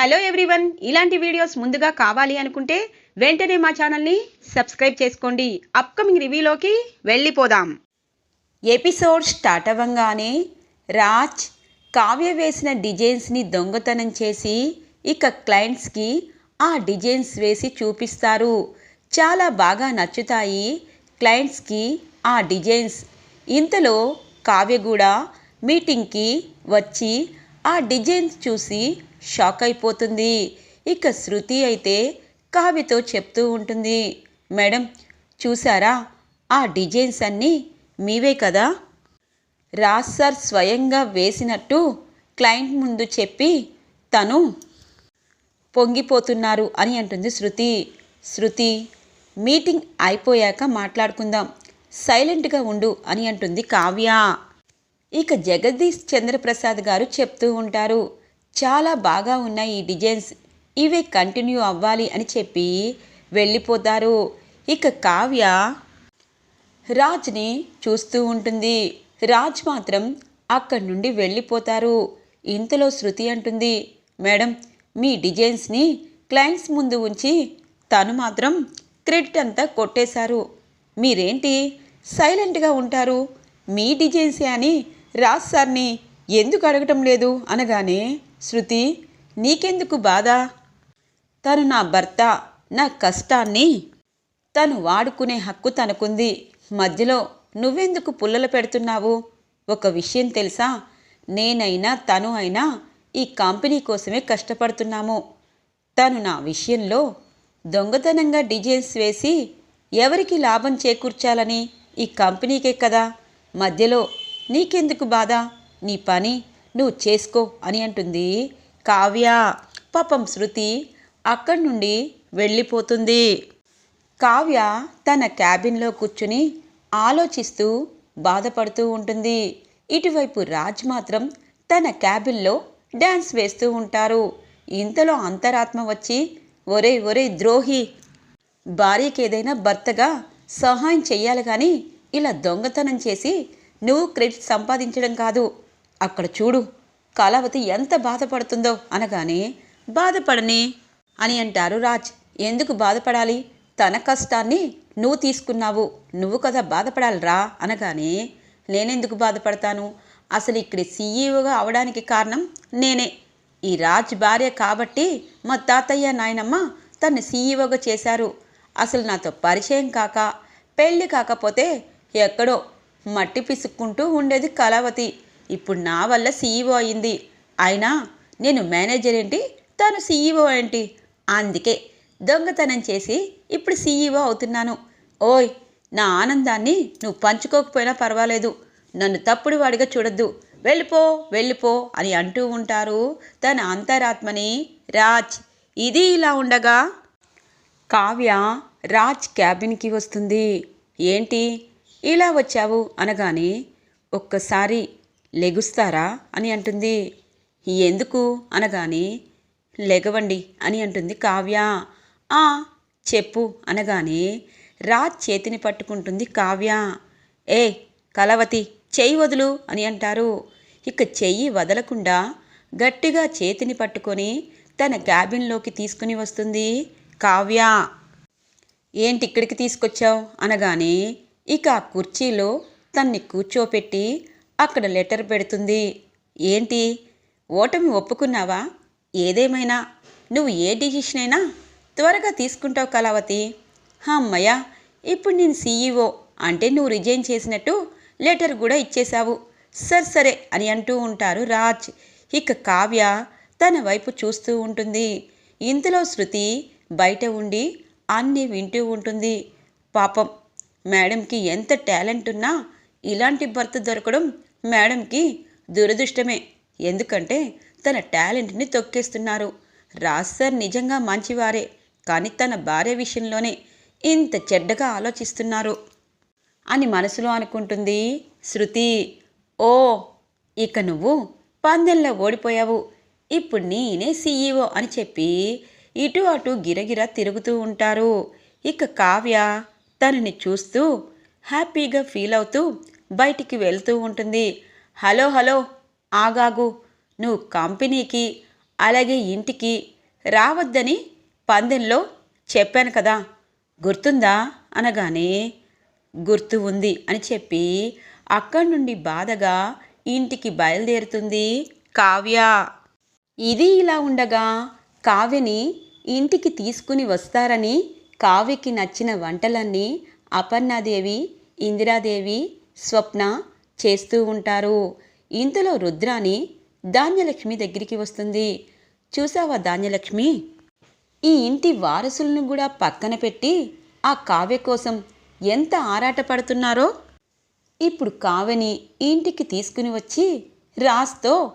Hello everyone. ఇలాంటి videos ముందుగా కావాలి అనుకుంటే వెంటనే మా ఛానల్ని సబ్స్క్రైబ్ చేసుకోండి. అప్కమింగ్ రివ్యూలోకి వెళ్ళిపోదాం. ఎపిసోడ్ స్టార్ట్ అవ్వంగానే రాజ్ కావ్య వేసిన డిజైన్స్ని దొంగతనం చేసి ఇక క్లయింట్స్కి ఆ డిజైన్స్ వేసి చూపిస్తారు. చాలా బాగా నచ్చుతాయి క్లయింట్స్కి ఆ డిజైన్స్. ఇంతలో కావ్య కూడా మీటింగ్కి వచ్చి ఆ డిజైన్స్ చూసి షాక్ అయిపోతుంది ఇక శృతి అయితే కావ్యతో చెప్తూ ఉంటుంది. మేడం చూసారా ఆ డిజైన్స్ అన్నీ మీవే కదా? రాజ్ సార్ స్వయంగా వేసినట్టు క్లయింట్ ముందు చెప్పి తను పొంగిపోతున్నారు అని అంటుంది శృతి. శృతి మీటింగ్ అయిపోయాక మాట్లాడుకుందాం. సైలెంట్గా ఉండు అని అంటుంది కావ్య. ఇక జగదీష్ చంద్రప్రసాద్ గారు చెప్తూ ఉంటారు. చాలా బాగా ఉన్నాయి ఈ డిజైన్స్. ఇవే కంటిన్యూ అవ్వాలి అని చెప్పి వెళ్ళిపోతారు. ఇక కావ్య రాజ్ని చూస్తూ ఉంటుంది. రాజ్ మాత్రం అక్కడి నుండి వెళ్ళిపోతారు. ఇంతలో శృతి అంటుంది మేడం మీ డిజైన్స్ని క్లయింట్స్ ముందు ఉంచి తను మాత్రం క్రెడిట్ అంతా కొట్టేశారు. మీరేంటి సైలెంట్గా ఉంటారు? మీ డిజైన్సే అని రాజ్ సార్ని ఎందుకు అడగటం లేదు? అనగానే శృతి నీకెందుకు బాధ? తను నా భర్త నా కష్టాన్ని. తను వాడుకునే హక్కు తనకుంది. మధ్యలో నువ్వెందుకు పుల్లలు పెడుతున్నావు? ఒక విషయం తెలుసా? నేనైనా తను అయినా ఈ కంపెనీ కోసమే కష్టపడుతున్నాము. తను నా విషయంలో దొంగతనంగా డిజైన్స్ వేసి ఎవరికి లాభం చేకూర్చాలని ఈ కంపెనీకే కదా? మధ్యలో నీకెందుకు బాధ? నీ పని నువ్వు చేసుకో అని అంటుంది. కావ్య పాపం శృతి అక్కడి నుండి వెళ్ళిపోతుంది. కావ్య తన క్యాబిన్లో కూర్చుని ఆలోచిస్తూ బాధపడుతూ ఉంటుంది. ఇటువైపు రాజ్ మాత్రం తన క్యాబిన్లో డ్యాన్స్ వేస్తూ ఉంటారు. ఇంతలో అంతరాత్మ వచ్చి ఒరే ఒరే ద్రోహి! భార్యకి ఏదైనా భర్తగా సహాయం చెయ్యాలి కానీ ఇలా దొంగతనం చేసి నువ్వు క్రెడిట్ సంపాదించడం కాదు. అక్కడ చూడు కళావతి ఎంత బాధపడుతుందో అనగానే బాధపడని అని అంటారు రాజ్. ఎందుకు బాధపడాలి? తన కష్టాన్ని నువ్వు తీసుకున్నావు. నువ్వు కదా బాధపడాలిరా అనగానే నేనెందుకు బాధపడతాను? అసలు ఇక్కడ సీఈఓగా అవడానికి కారణం నేనే. ఈ రాజ్ భార్య కాబట్టి మా తాతయ్య నాయనమ్మ తను సీఈఓగా చేశారు. అసలు నాతో పరిచయం కాక పెళ్ళి కాకపోతే ఎక్కడో మట్టి పిసుక్కుంటూ ఉండేది కళావతి. ఇప్పుడు నా వల్ల సీఈఓ అయింది. అయినా నేను మేనేజర్ ఏంటి? తను సీఈఓ ఏంటి? అందుకే దొంగతనం చేసి ఇప్పుడు సీఈఓ అవుతున్నాను. ఓయ్ నా ఆనందాన్ని నువ్వు పంచుకోకపోయినా పర్వాలేదు. నన్ను తప్పుడు వాడిగా చూడొద్దు. వెళ్ళిపో వెళ్ళిపో అని అంటూ ఉంటారు తన అంతరాత్మని రాజ్. ఇది ఇలా ఉండగా కావ్య రాజ్ క్యాబిన్కి వస్తుంది. ఏంటి? ఇలా వచ్చావు అనగానే ఒక్కసారి లెగుస్తారా అని అంటుంది. ఎందుకు? అనగానే లెగవండి అని అంటుంది కావ్య. ఆ చెప్పు అనగానే రాజ్ చేతిని పట్టుకుంటుంది కావ్య. ఏ కలవతి చెయ్యి వదులు అని అంటారు. ఇక చెయ్యి వదలకుండా గట్టిగా చేతిని పట్టుకొని తన క్యాబిన్లోకి తీసుకుని వస్తుంది కావ్య. ఏంటి ఇక్కడికి తీసుకొచ్చావు? అనగానే ఇక ఆ కుర్చీలో తన్ని కూర్చోపెట్టి అక్కడ లెటర్ పెడుతుంది. ఏంటి? ఓటమి ఒప్పుకున్నావా? ఏదేమైనా? నువ్వు ఏ డిసిషన్ అయినా త్వరగా తీసుకుంటావు కళావతి. అమ్మయ్య ఇప్పుడు నేను సీఈఓ అంటే నువ్వు రిజైన్ చేసినట్టు లెటర్ కూడా ఇచ్చేశావు. సరే సరే అని అంటూ ఉంటారు రాజ్. ఇక కావ్య తన వైపు చూస్తూ ఉంటుంది. ఇంతలో శృతి బయట ఉండి అన్నీ వింటూ ఉంటుంది. పాపం మేడంకి ఎంత టాలెంట్ ఉన్నా ఇలాంటి భర్త దొరకడం మేడంకి దురదృష్టమే. ఎందుకంటే తన టాలెంట్ని తొక్కేస్తున్నారు. రాజ్ సార్ నిజంగా మంచివారే కానీ తన భార్య విషయంలోనే ఇంత చెడ్డగా ఆలోచిస్తున్నారు. అని మనసులో అనుకుంటుంది శృతి. ఓ ఇక నువ్వు పందెంలో ఓడిపోయావు. ఇప్పుడు నేనే సీఈఓ అని చెప్పి ఇటు అటు గిరగిర తిరుగుతూ ఉంటారు. ఇక కావ్య తనని చూస్తూ హ్యాపీగా ఫీల్ అవుతూ బయటికి వెళ్తూ ఉంటుంది. హలో హలో ఆగాగు. నువ్వు కంపెనీకి అలాగే ఇంటికి రావద్దని పందెంలో చెప్పాను కదా. గుర్తుందా? అనగానే గుర్తు ఉంది అని చెప్పి అక్కడి నుండి బాధగా ఇంటికి బయలుదేరుతుంది కావ్య. ఇది ఇలా ఉండగా కావ్యని ఇంటికి తీసుకుని వస్తారని కావ్యకి నచ్చిన వంటలన్నీ అపర్ణాదేవి ఇందిరాదేవి స్వప్న చేస్తూ ఉంటారు. ఇంతలో రుద్రాని ధాన్యలక్ష్మి దగ్గరికి వస్తుంది. చూసావా ధాన్యలక్ష్మి? ఈ ఇంటి వారసులను కూడా పక్కన పెట్టి ఆ కావ్య కోసం ఎంత ఆరాటపడుతున్నారో? ఇప్పుడు కావ్యని ఇంటికి తీసుకుని వచ్చి రాస్తో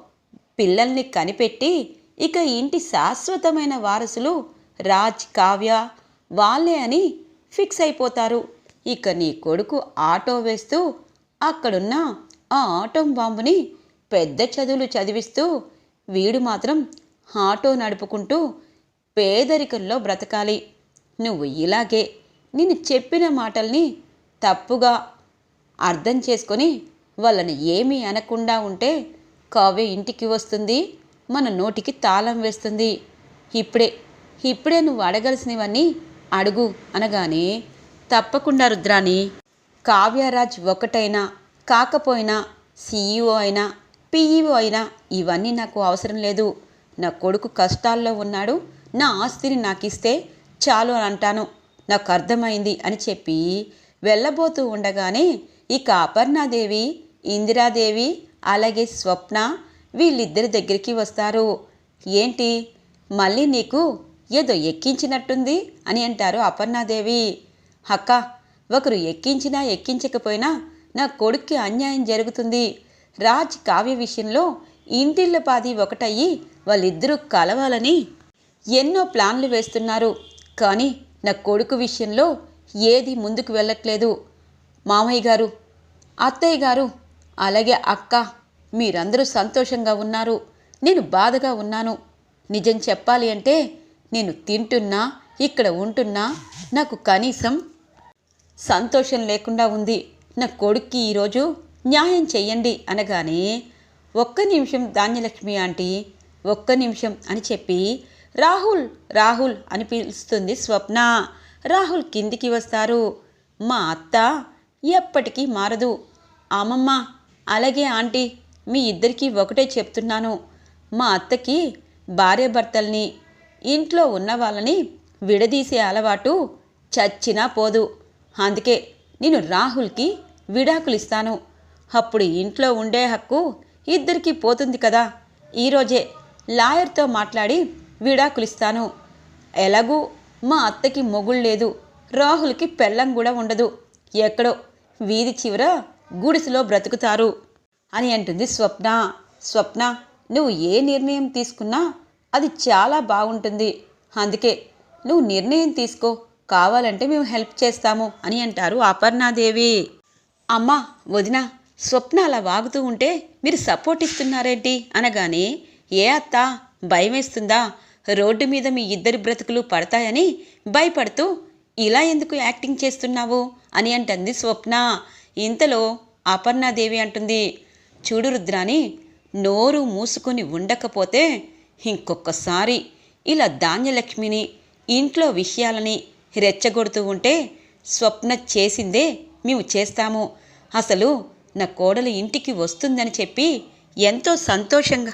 పిల్లల్ని కనిపెట్టి ఇక ఇంటి శాశ్వతమైన వారసులు రాజ్ కావ్య వాళ్ళే అని ఫిక్స్ అయిపోతారు. ఇక నీ కొడుకు ఆటో వేస్తూ అక్కడున్న ఆ ఆటం బాంబుని పెద్ద చదువులు చదివిస్తూ వీడు మాత్రం ఆటో నడుపుకుంటూ పేదరికంలో బ్రతకాలి. నువ్వు ఇలాగే నేను చెప్పిన మాటల్ని తప్పుగా అర్థం చేసుకొని వాళ్ళని ఏమీ అనకుండా ఉంటే కావ్య ఇంటికి వస్తుంది మన నోటికి తాళం వేస్తుంది. ఇప్పుడే ఇప్పుడే నువ్వు అడగలసినవన్నీ అడుగు అనగానే తప్పకుండా రుద్రాని కావ్యరాజ్ ఒకటైనా కాకపోయినా సీఈఓ అయినా పీఈఓ అయినా ఇవన్నీ నాకు అవసరం లేదు. నా కొడుకు కష్టాల్లో ఉన్నాడు. నా ఆస్తిని నాకు ఇస్తే చాలు అని అంటాను. నాకు అర్థమైంది అని చెప్పి వెళ్ళబోతూ ఉండగానే ఇక అపర్ణాదేవి ఇందిరాదేవి అలాగే స్వప్న వీళ్ళిద్దరి దగ్గరికి వస్తారు. ఏంటి? మళ్ళీ నీకు ఏదో ఎక్కించినట్టుంది అని అంటారు అపర్ణాదేవి. అక్క ఒకరు ఎక్కించినా ఎక్కించకపోయినా నా కొడుక్కి అన్యాయం జరుగుతుంది. రాజ్ కావ్య విషయంలో ఇంటిళ్ళ పాది ఒకటయ్యి వాళ్ళిద్దరూ కలవాలని ఎన్నో ప్లాన్లు వేస్తున్నారు. కానీ నా కొడుకు విషయంలో ఏది ముందుకు వెళ్ళట్లేదు. మామయ్య గారు అత్తయ్య గారు అలాగే అక్క మీరందరూ సంతోషంగా ఉన్నారు. నేను బాధగా ఉన్నాను. నిజం చెప్పాలి అంటే నేను తింటున్నా ఇక్కడ ఉంటున్నా నాకు కనీసం సంతోషం లేకుండా ఉంది. నా కొడుక్కి ఈరోజు న్యాయం చెయ్యండి అనగానే ఒక్క నిమిషం ధాన్యలక్ష్మి ఆంటీ ఒక్క నిమిషం అని చెప్పి రాహుల్ రాహుల్ అని పిలుస్తుంది స్వప్న. రాహుల్ కిందికి వస్తారు. మా అత్త ఎప్పటికీ మారదు. అమ్మమ్మ అలాగే ఆంటీ మీ ఇద్దరికీ ఒకటే చెప్తున్నాను. మా అత్తకి భార్యాభర్తల్ని ఇంట్లో ఉన్న వాళ్ళని విడదీసే అలవాటు చచ్చినా పోదు. అందుకే నేను రాహుల్కి విడాకులు ఇస్తాను అప్పుడు ఇంట్లో ఉండే హక్కు ఇద్దరికీ పోతుంది కదా. ఈరోజే లాయర్తో మాట్లాడి విడాకులు ఇస్తాను ఎలాగూ మా అత్తకి మొగుళ్ళు లేదు. రాహుల్కి పెళ్ళం కూడా ఉండదు. ఎక్కడో వీధి చివర గుడిసెలో బ్రతుకుతారు అని అంటుంది స్వప్న. స్వప్న నువ్వు ఏ నిర్ణయం తీసుకున్నా అది చాలా బాగుంటుంది. అందుకే నువ్వు నిర్ణయం తీసుకో. కావాలంటే మేము హెల్ప్ చేస్తాము అని అంటారు అపర్ణాదేవి. అమ్మా వదిన స్వప్న అలా వాగుతూ ఉంటే మీరు సపోర్ట్ ఇస్తున్నారేంటి? అనగానే ఏ అత్త భయమేస్తుందా? రోడ్డు మీద మీ ఇద్దరి బ్రతుకులు పడతాయని భయపడుతూ ఇలా ఎందుకు యాక్టింగ్ చేస్తున్నావు? అని అంటుంది స్వప్న. ఇంతలో అపర్ణాదేవి అంటుంది చూడు రుద్రాని నోరు మూసుకుని ఉండకపోతే ఇంకొకసారి ఇలా ధాన్యలక్ష్మిని ఇంట్లో విషయాలని రెచ్చగొడుతూ ఉంటే స్వప్న చేసిందే మేము చేస్తాము. అసలు నా కోడలు ఇంటికి వస్తుందని చెప్పి ఎంతో సంతోషంగా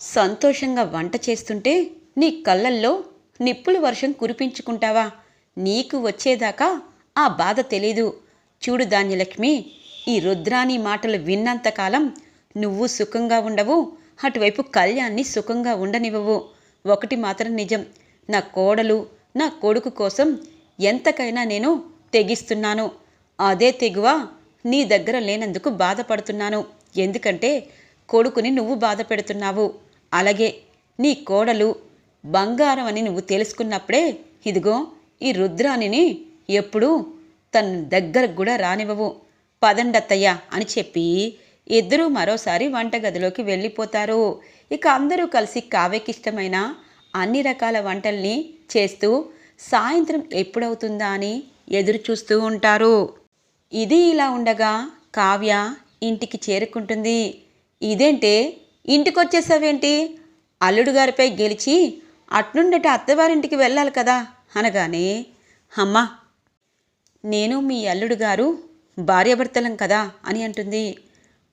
సంతోషంగా వంట చేస్తుంటే నీ కళ్ళల్లో నిప్పుల వర్షం కురిపించుకుంటావా? నీకు వచ్చేదాకా ఆ బాధ తెలీదు. చూడు ధాన్యలక్ష్మి ఈ రుద్రాని మాటలు విన్నంతకాలం నువ్వు సుఖంగా ఉండవు అటువైపు కళ్యాణ్ని సుఖంగా ఉండనివ్వవు. ఒకటి మాత్రం నిజం నా కోడలు నా కొడుకు కోసం ఎంతకైనా నేను తెగిస్తున్నాను. అదే తెగువ నీ దగ్గర లేనందుకు బాధపడుతున్నాను. ఎందుకంటే కొడుకుని నువ్వు బాధ పెడుతున్నావు అలాగే నీ కోడలు బంగారం అని నువ్వు తెలుసుకున్నప్పుడే ఇదిగో ఈ రుద్రాణిని ఎప్పుడూ తన దగ్గరకు కూడా రానివ్వవు. పదండత్తయ్య అని చెప్పి ఇద్దరూ మరోసారి వంటగదిలోకి వెళ్ళిపోతారు. ఇక అందరూ కలిసి కావ్యకిష్టమైన అన్ని రకాల వంటల్ని చేస్తూ సాయంత్రం ఎప్పుడవుతుందా అని ఎదురు చూస్తూ ఉంటారు. ఇది ఇలా ఉండగా కావ్య ఇంటికి చేరుకుంటుంది. ఇదేంటే ఇంటికొచ్చేసావేంటి? అల్లుడు గారిపై గెలిచి అట్నుండట అత్తవారింటికి వెళ్ళాలి కదా అనగానే అమ్మా నేను మీ అల్లుడు గారు భార్యాభర్తలం కదా అని అంటుంది.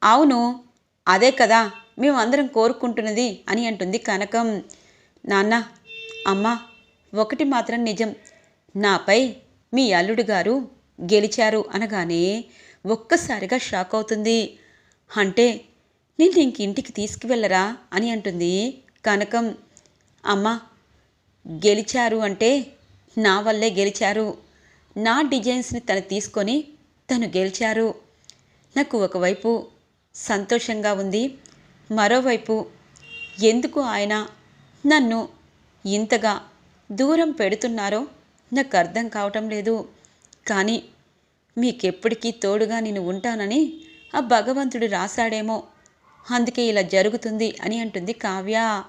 అవును అదే కదా మేమందరం కోరుకుంటున్నది అని అంటుంది కనకం. నాన్న అమ్మ ఒకటి మాత్రం నిజం. నాపై మీ అల్లుడు గారు గెలిచారు అనగానే ఒక్కసారిగా షాక్ అవుతుంది. అంటే నేను ఇంక ఇంటికి తీసుకువెళ్ళరా అని అంటుంది కనకం. అమ్మ గెలిచారు అంటే నా వల్లే గెలిచారు. నా డిజైన్స్ని తను తీసుకొని తను గెలిచారు. నాకు ఒకవైపు సంతోషంగా ఉంది మరోవైపు ఎందుకు ఆయన నన్ను ఇంతగా దూరం పెడుతున్నారో నాకు అర్థం కావటం లేదు. కానీ మీకెప్పటికీ తోడుగా నేను ఉంటానని ఆ భగవంతుడు రాశాడేమో. అందుకే ఇలా జరుగుతుంది అని అంటుంది కావ్య.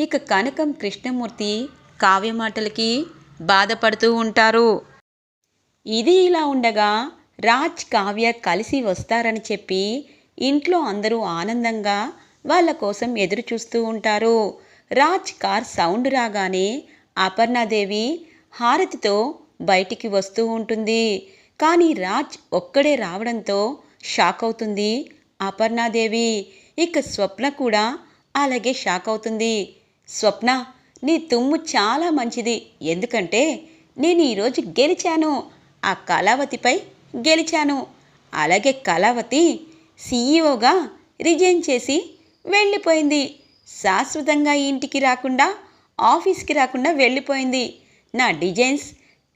ఇక కనకం కృష్ణమూర్తి కావ్య మాటలకి బాధపడుతూ ఉంటారు. ఇది ఇలా ఉండగా రాజ్ కావ్య కలిసి వస్తారని చెప్పి ఇంట్లో అందరూ ఆనందంగా వాళ్ళ కోసం ఎదురు చూస్తూ ఉంటారు. రాజ్ కార్ సౌండ్ రాగానే అపర్ణాదేవి హారతితో బయటికి వస్తూ ఉంటుంది. కానీ రాజ్ ఒక్కడే రావడంతో షాక్ అవుతుంది అపర్ణాదేవి. ఇక స్వప్న కూడా అలాగే షాక్ అవుతుంది. స్వప్న నీ తుమ్ము చాలా మంచిది. ఎందుకంటే నేను ఈరోజు గెలిచాను. ఆ కళావతిపై గెలిచాను. అలాగే కళావతి సీఈఓగా రిజైన్ చేసి వెళ్ళిపోయింది. శాశ్వతంగా ఇంటికి రాకుండా ఆఫీస్కి రాకుండా వెళ్ళిపోయింది. నా డిజైన్స్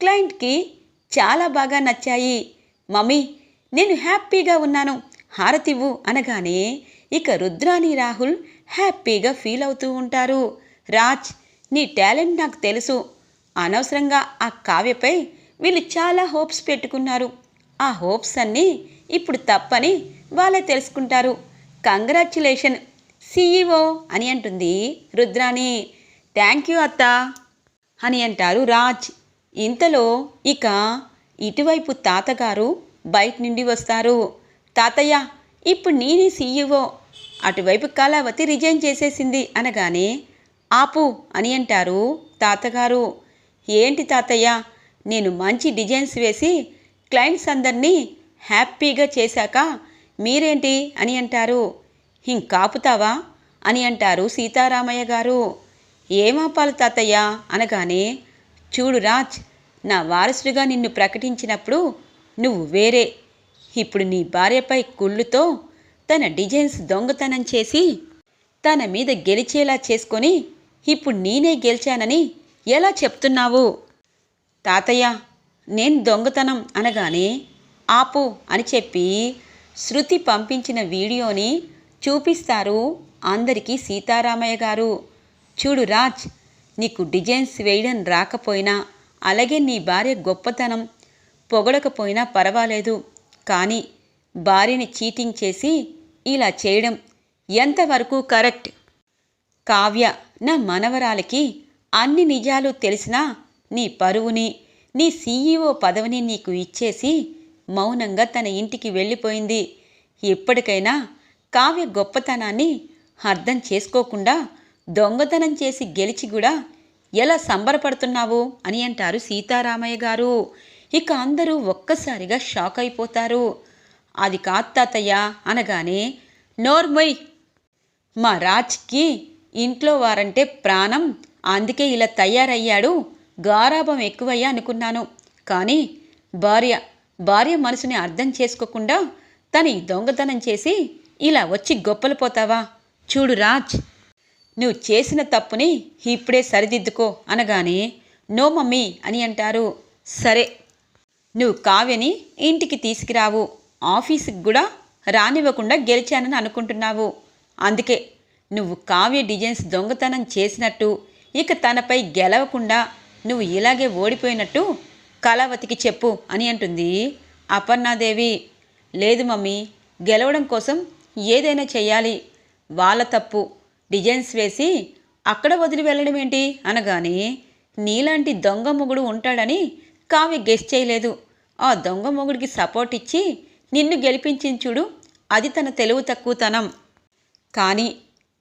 క్లయింట్కి చాలా బాగా నచ్చాయి. మమ్మీ నేను హ్యాపీగా ఉన్నాను. హారతివ్వు అనగానే ఇక రుద్రాని రాహుల్ హ్యాపీగా ఫీల్ అవుతూ ఉంటారు. రాజ్ నీ టాలెంట్ నాకు తెలుసు. అనవసరంగా ఆ కావ్యపై వీళ్ళు చాలా హోప్స్ పెట్టుకున్నారు. ఆ హోప్స్ అన్నీ ఇప్పుడు తప్పని వాళ్ళే తెలుసుకుంటారు. కంగ్రాచ్యులేషన్ సీఈఓ అని అంటుంది రుద్రాణి. థ్యాంక్ యూ అత్త అని అంటారు రాజ్. ఇంతలో ఇక ఇటువైపు తాతగారు బయట నుండి వస్తారు. తాతయ్య ఇప్పుడు నేనే సీఈఓ అటువైపు కళావతి రిజైన్ చేసేసింది అనగానే ఆపు అని అంటారు తాతగారు. ఏంటి తాతయ్య నేను మంచి డిజైన్స్ వేసి క్లయింట్స్ అందరినీ హ్యాపీగా చేశాక మీరేంటి అని అంటారు. ఇంకాపుతావా అని అంటారు సీతారామయ్య గారు. ఏమాపాలి తాతయ్య? అనగానే చూడు రాజ్ నా వారసుడిగా నిన్ను ప్రకటించినప్పుడు నువ్వు వేరే. ఇప్పుడు నీ భార్యపై కుళ్ళుతో తన డిజైన్స్ దొంగతనం చేసి తన మీద గెలిచేలా చేసుకొని ఇప్పుడు నేనే గెలిచానని ఎలా చెప్తున్నావు? తాతయ్య నేను దొంగతనం అనగానే ఆపు అని చెప్పి శృతి పంపించిన వీడియోని చూపిస్తారు అందరికీ సీతారామయ్య గారు. చూడు రాజ్ నీకు డిజైన్స్ వేయడం రాకపోయినా అలాగే నీ భార్య గొప్పతనం పొగడకపోయినా పర్వాలేదు. కానీ భార్యని చీటింగ్ చేసి ఇలా చేయడం ఎంతవరకు కరెక్ట్? కావ్య నా మనవరాలకి అన్ని నిజాలు తెలిసినా నీ పరువుని నీ సీఈఓ పదవిని నీకు ఇచ్చేసి మౌనంగా తన ఇంటికి వెళ్ళిపోయింది. ఎప్పటికైనా కావ్య గొప్పతనాన్ని అర్థం చేసుకోకుండా దొంగతనం చేసి గెలిచి కూడా ఎలా సంబరపడుతున్నావు అని అంటారు సీతారామయ్య గారు. ఇక అందరూ ఒక్కసారిగా షాక్ అయిపోతారు. అది కాత్తాతయ్య అనగానే నోర్మొయ్ మా రాజ్కి ఇంట్లో వారంటే ప్రాణం. అందుకే ఇలా తయారయ్యాడు. గారాభం ఎక్కువయ్యా అనుకున్నాను. కానీ భార్య భార్య మనసుని అర్థం చేసుకోకుండా తని దొంగతనం చేసి ఇలా వచ్చి గొప్పలు పోతావా? చూడు రాజ్ నువ్వు చేసిన తప్పుని ఇప్పుడే సరిదిద్దుకో అనగానే నో మమ్మీ అని అంటారు. సరే నువ్వు కావ్యని ఇంటికి తీసుకురావు. ఆఫీస్కి కూడా రానివ్వకుండా గెలిచానని అనుకుంటున్నావు. అందుకే నువ్వు కావ్య డిజైన్స్ దొంగతనం చేసినట్టు ఇక తనపై గెలవకుండా నువ్వు ఇలాగే ఓడిపోయినట్టు కళావతికి చెప్పు అని అంటుంది అపర్ణాదేవి. లేదు మమ్మీ గెలవడం కోసం ఏదైనా చెయ్యాలి. వాళ్ళ తప్పు. డిజైన్స్ వేసి అక్కడ వదిలి వెళ్ళడం ఏంటి? అనగానే నీలాంటి దొంగ మొగుడు ఉంటాడని కావ్య గెస్ చేయలేదు. ఆ దొంగ మొగుడికి సపోర్ట్ ఇచ్చి నిన్ను గెలిపించింది చూడు అది తన తెలివి తక్కువతనం. కానీ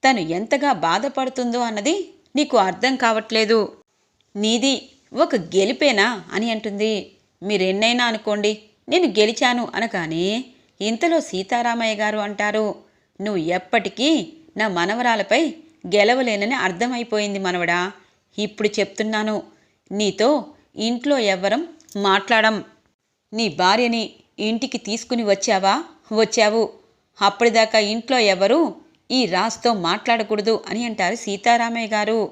తను ఎంతగా బాధపడుతుందో అన్నది నీకు అర్థం కావట్లేదు. నీది ఒక గెలిపేనా అని అంటుంది. మీరెన్నైనా అనుకోండి నేను గెలిచాను అనగానే ఇంతలో సీతారామయ్య గారు అంటారు నువ్వు ఎప్పటికీ నా మనవరాలపై గెలవలేనని అర్థమైపోయింది మనవడా. ఇప్పుడు చెప్తున్నాను. నీతో ఇంట్లో ఎవ్వరం మాట్లాడం. నీ భార్యని ఇంటికి తీసుకుని వచ్చావా? వచ్చావు. అప్పటిదాకా ఇంట్లో ఎవరు ఈ రాస్తో మాట్లాడకూడదు అని అంటారు సీతారామయ్య గారు.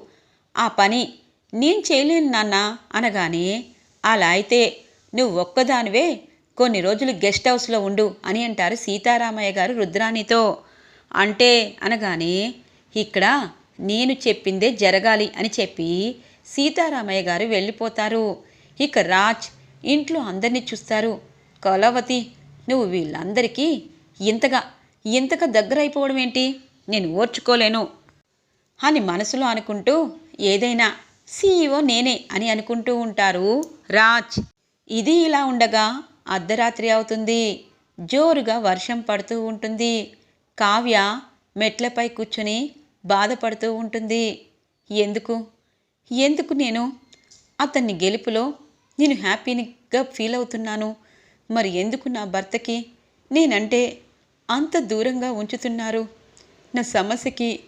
ఆ పని నేను చేయలేను నాన్న అనగానే అలా అయితే నువ్వు ఒక్కదానివే. కొన్ని రోజులు గెస్ట్ హౌస్లో ఉండు అని అంటారు సీతారామయ్య గారు రుద్రాణితో. అంటే అనగానే ఇక్కడ నేను చెప్పిందే జరగాలి అని చెప్పి సీతారామయ్య గారు వెళ్ళిపోతారు. ఇక రాజ్ ఇంట్లో అందరినీ చూస్తారు. కళావతి నువ్వు వీళ్ళందరికీ ఇంతగా ఇంతగా దగ్గరైపోవడం ఏంటి? నేను ఓర్చుకోలేను అని మనసులో అనుకుంటూ ఏదైనా సీఈఓ నేనే అని అనుకుంటూ ఉంటారు రాజ్. ఇది ఇలా ఉండగా అర్ధరాత్రి అవుతుంది. జోరుగా వర్షం పడుతూ ఉంటుంది. కావ్య మెట్లపై కూర్చుని బాధపడుతూ ఉంటుంది. ఎందుకు? ఎందుకు నేను? అతన్ని గెలుపులో నేను హ్యాపీగా ఫీల్ అవుతున్నాను. మరి ఎందుకు నా భర్తకి? నేనంటే అంత దూరంగా ఉంచుతున్నారు. నా సమస్యకి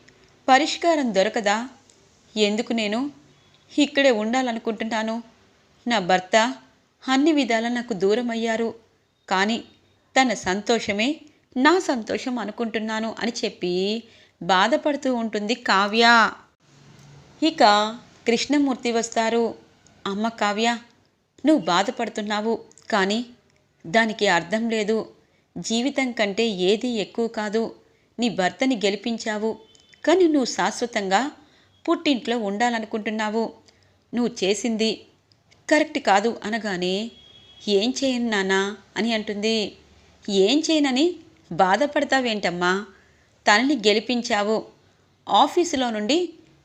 పరిష్కారం దొరకదా? ఎందుకు నేను ఇక్కడే ఉండాలనుకుంటున్నాను? నా భర్త అన్ని విధాలా నాకు దూరం అయ్యారు కానీ తన సంతోషమే నా సంతోషం అనుకుంటున్నాను అని చెప్పి బాధపడుతూ ఉంటుంది కావ్య. ఇక కృష్ణమూర్తి వస్తారు. అమ్మ కావ్య నువ్వు బాధపడుతున్నావు కానీ దానికి అర్థం లేదు. జీవితం కంటే ఏది ఎక్కువ కాదు. నీ భర్తని గెలిపించావు కానీ నువ్వు శాశ్వతంగా పుట్టింట్లో ఉండాలనుకుంటున్నావు. నువ్వు చేసింది కరెక్ట్ కాదు అనగానే ఏం చేయను నానా అని అంటుంది. ఏం చేయనని బాధపడతావేంటమ్మా? తనని గెలిపించావు. ఆఫీసులో నుండి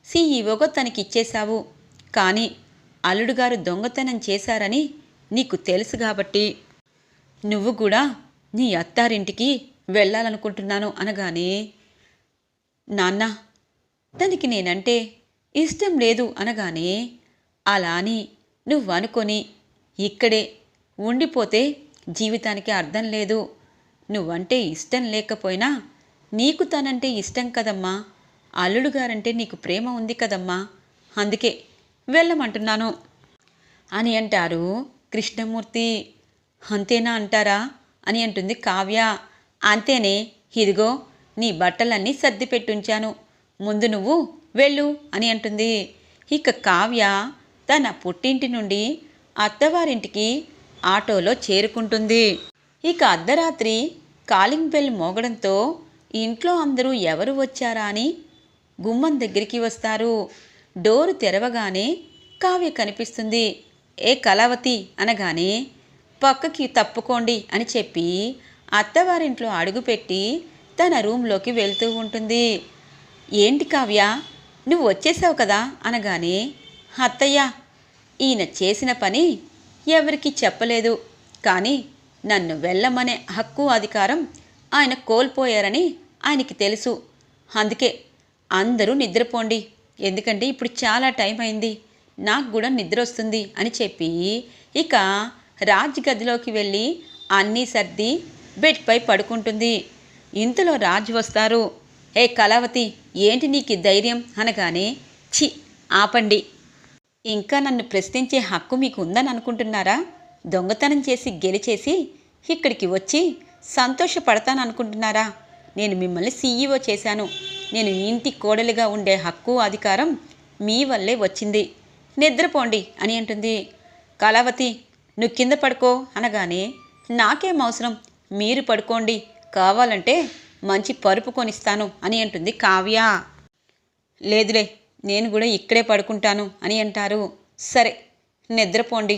సీఈఓగా తనకిచ్చేశావు. కానీ అల్లుడుగారు దొంగతనం చేశారని నీకు తెలుసు కాబట్టి. నువ్వు కూడా నీ అత్తారింటికి వెళ్ళాలనుకుంటున్నాను అనగానే నాన్న తనకి నేనంటే ఇష్టం లేదు అనగానే అలా అని నువ్వు అనుకొని ఇక్కడే ఉండిపోతే జీవితానికి అర్థం లేదు. నువ్వంటే ఇష్టం లేకపోయినా నీకు తనంటే ఇష్టం కదమ్మా. అల్లుడు గారంటే నీకు ప్రేమ ఉంది కదమ్మా. అందుకే వెళ్ళమంటున్నాను. అని అంటారు కృష్ణమూర్తి. అంతేనా అంటారా? అని అంటుంది కావ్య. అంతేనే. ఇదిగో నీ బట్టలన్నీ సర్ది పెట్టుంచాను. ముందు నువ్వు వెళ్ళు అని అంటుంది. ఇక కావ్య తన పుట్టింటి నుండి అత్తవారింటికి ఆటోలో చేరుకుంటుంది. ఇక అర్ధరాత్రి కాలింగ్ బెల్ మోగడంతో ఇంట్లో అందరూ ఎవరు వచ్చారా అని గుమ్మం దగ్గరికి వస్తారు. డోరు తెరవగానే కావ్య కనిపిస్తుంది. ఏ కళావతి అనగానే పక్కకి తప్పుకోండి అని చెప్పి అత్తవారింట్లో అడుగుపెట్టి తన రూమ్లోకి వెళ్తూ ఉంటుంది. ఏంటి కావ్య నువ్వు వచ్చేసావు కదా అనగానే అత్తయ్య ఈయన చేసిన పని ఎవరికి చెప్పలేదు. కానీ నన్ను వెళ్ళమనే హక్కు అధికారం ఆయన కోల్పోయారని ఆయనకి తెలుసు. అందుకే అందరూ నిద్రపోండి. ఎందుకంటే ఇప్పుడు చాలా టైం అయింది. నాకు కూడా నిద్ర వస్తుంది అని చెప్పి ఇక రాజ్ గదిలోకి వెళ్ళి అన్నీ సర్ది బెడ్పై పడుకుంటుంది. ఇంతలో రాజ్ వస్తారు. ఏ కళావతి ఏంటి నీకు ధైర్యం? అనగానే చి ఆపండి. ఇంకా నన్ను ప్రశ్నించే హక్కు మీకు ఉందని అనుకుంటున్నారా? దొంగతనం చేసి గెలిచేసి ఇక్కడికి వచ్చి సంతోషపడతాను అనుకుంటున్నారా నేను మిమ్మల్ని సీఈఓ చేశాను. నేను ఇంటి కోడలిగా ఉండే హక్కు అధికారం మీ వల్లే వచ్చింది. నిద్రపోండి అని అంటుంది. కళావతి నువ్వు కింద పడుకో అనగానే నాకేం అవసరం? మీరు పడుకోండి. కావాలంటే మంచి పరుపు కొనిస్తాను అని అంటుంది కావ్య. లేదులే నేను కూడా ఇక్కడే పడుకుంటాను అని అంటారు. సరే నిద్రపోండి.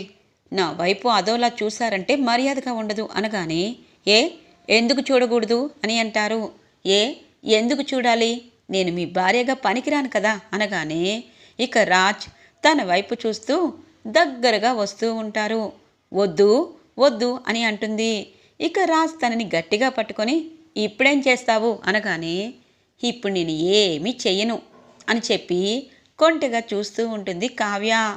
నా వైపు అదోలా చూశారంటే మర్యాదగా ఉండదు అనగానే ఏ? ఎందుకు చూడకూడదు? అని అంటారు. ఏ? ఎందుకు చూడాలి? నేను మీ భార్యగా పనికిరాను కదా? అనగానే ఇక రాజ్ తన వైపు చూస్తూ దగ్గరగా వస్తూ ఉంటారు. వద్దు వద్దు అని అంటుంది. ఇక రాజ్ తనని గట్టిగా పట్టుకొని ఇప్పుడేం చేస్తావు? అనగానే ఇప్పుడు నేను ఏమీ చెయ్యను అని చెప్పి కొంటెగా చూస్తూ ఉంటుంది కావ్య.